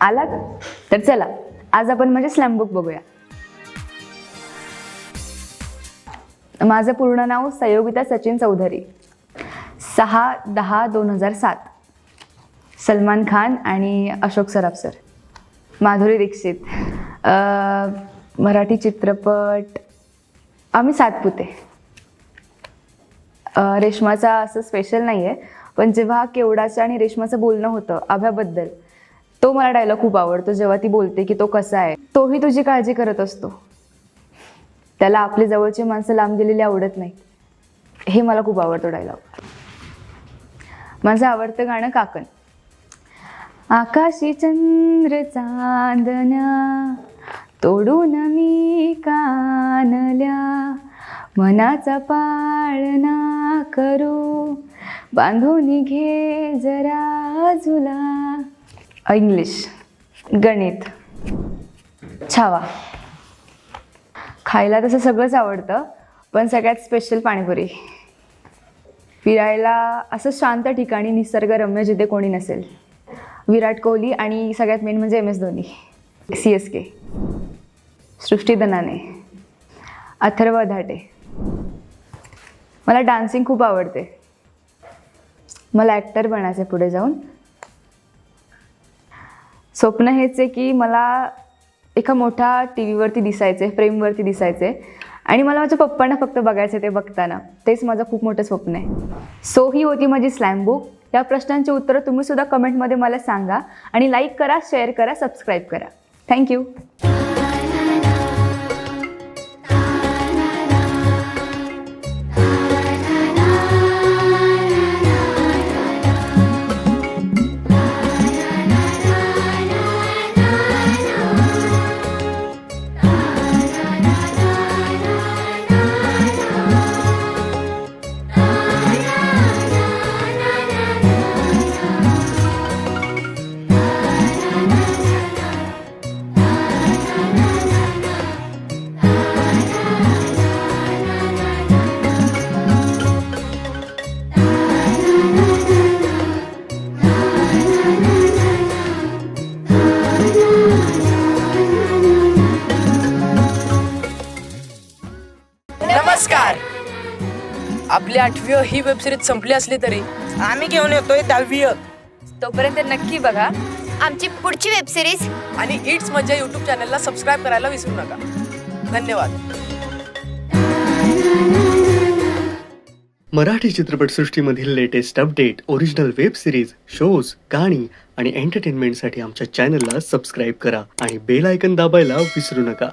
आलात? तर चला आज आपण म्हणजे स्लॅम बुक बघूया. माझं पूर्ण नाव सयोगिता सचिन चौधरी. सहा दहा दोन हजार सात. सलमान खान आणि अशोक सराफ सर. माधुरी दीक्षित. अं, मराठी चित्रपट आम्ही सातपुते रेशमाचा असं स्पेशल नाही आहे पण जेव्हा केवडाचं आणि रेशमाचं बोलणं होतं आभ्याबद्दल तो मला डायलॉग खूप आवडतो. जेव्हा ती बोलते की तो कसा आहे तोही तुझी काळजी करत असतो. त्याला आपली जवळची माणसं लांब गेलेली आवडत नाही. हे मला खूप आवडतो डायलॉग माझं आवडतं गाणं काकण. आकाशी चंद्र चांदण्या तोडून मी कानल्या. मनाचा पाळणा करू बांधून घे जरा झुला. इंग्लिश गणित छावा खायला तसं सगळंच आवडतं पण सगळ्यात स्पेशल पाणीपुरी. फिरायला असं शांत ठिकाणी निसर्गरम्य जिथे कोणी नसेल. विराट कोहली आणि सगळ्यात मेन म्हणजे M S Dhoni. C S K Srushti Danane Atharva Dhate. मला डान्सिंग खूप आवडते. मला ॲक्टर बनायचं पुढे जाऊन. स्वप्न हेच आहे की मला एका मोठ्या टी व्हीवरती दिसायचे फ्रेमवरती दिसायचे आणि मला माझ्या पप्पांना फक्त बघायचं ते बघताना. तेच माझं खूप मोठं स्वप्न आहे. सो ही होती माझी स्लॅम बुक या प्रश्नांची उत्तरं तुम्ही सुद्धा कमेंटमध्ये मला सांगा. आणि लाईक करा शेअर करा सबस्क्राईब करा. थँक्यू नमस्कार. आपली आठवी ही वेब सिरीज संपली असली तरी. आम्ही घेऊन येतोय दहावी तोपर्यंत नक्की बघा आमची पुढची वेब सिरीज आणि इट्स मजा युट्यूब चॅनलला सबस्क्राईब करायला विसरू नका. धन्यवाद. Marathi चित्रपटसृष्टीमधील latest update original web series shows गाणी आणि एंटरटेनमेंटसाठी आमच्या चॅनलला सबस्क्राईब करा आणि बेल आयकन दाबायला विसरू नका.